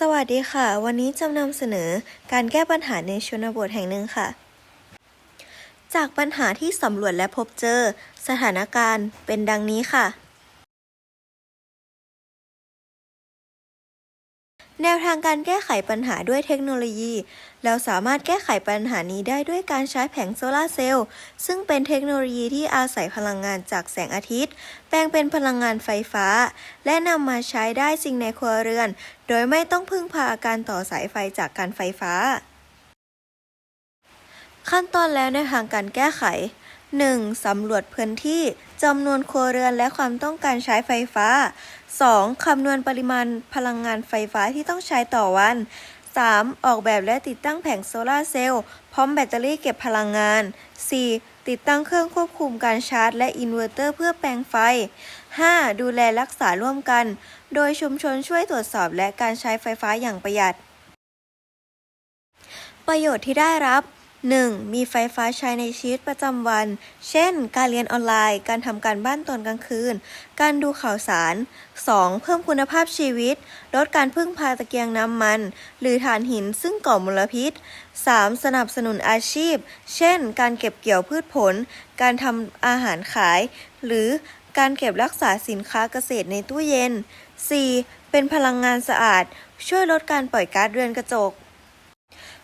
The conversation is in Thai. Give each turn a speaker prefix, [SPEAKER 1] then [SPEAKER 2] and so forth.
[SPEAKER 1] สวัสดีค่ะ วันนี้จะนำเสนอการแก้ปัญหาในชนบทแห่งหนึ่งค่ะ จากปัญหาที่สำรวจและพบเจอ สถานการณ์เป็นดังนี้ค่ะ แนวทางการแก้ไขปัญหาด้วยเทคโนโลยี เราสามารถแก้ไขปัญหานี้ได้ด้วยการใช้แผงโซลาร์เซลล์ ซึ่งเป็นเทคโนโลยีที่อาศัยพลังงานจากแสงอาทิตย์ แปลงเป็นพลังงานไฟฟ้า และนำมาใช้ได้จริงในครัวเรือน โดยไม่ต้องพึ่งพาการต่อสายไฟจากการไฟฟ้า ขั้นตอนแล้วในทางการแก้ไข 1. สำรวจพื้นที่จำนวนครัวเรือนและความต้องการใช้ไฟฟ้า 2. คำนวณปริมาณพลังงานไฟฟ้าที่ต้องใช้ต่อวัน 3. ออกแบบและติดตั้งแผงโซลาร์เซลล์พร้อมแบตเตอรี่เก็บพลังงาน 4. ติดตั้งเครื่องควบคุมการชาร์จ และอินเวอร์เตอร์เพื่อแปลงไฟ 5. ดูแลรักษาร่วมกัน โดยชุมชนช่วยตรวจสอบและการใช้ไฟฟ้าอย่างประหยัด ประโยชน์ที่ได้รับ 1. มีไฟฟ้าใช้ในชีวิตประจำวัน เช่น การเรียนออนไลน์ การทำการบ้านตอนกลางคืน การดูข่าวสาร 2. เพิ่มคุณภาพชีวิต ลดการพึ่งพาตะเกียงน้ำมัน หรือถ่านหินซึ่งก่อมลพิษ 3. สนับสนุนอาชีพ เช่น การเก็บเกี่ยวพืชผล การทำอาหารขาย หรือการเก็บรักษาสินค้าเกษตรในตู้เย็น 4. เป็นพลังงานสะอาด ช่วยลดการปล่อยก๊าซเรือนกระจก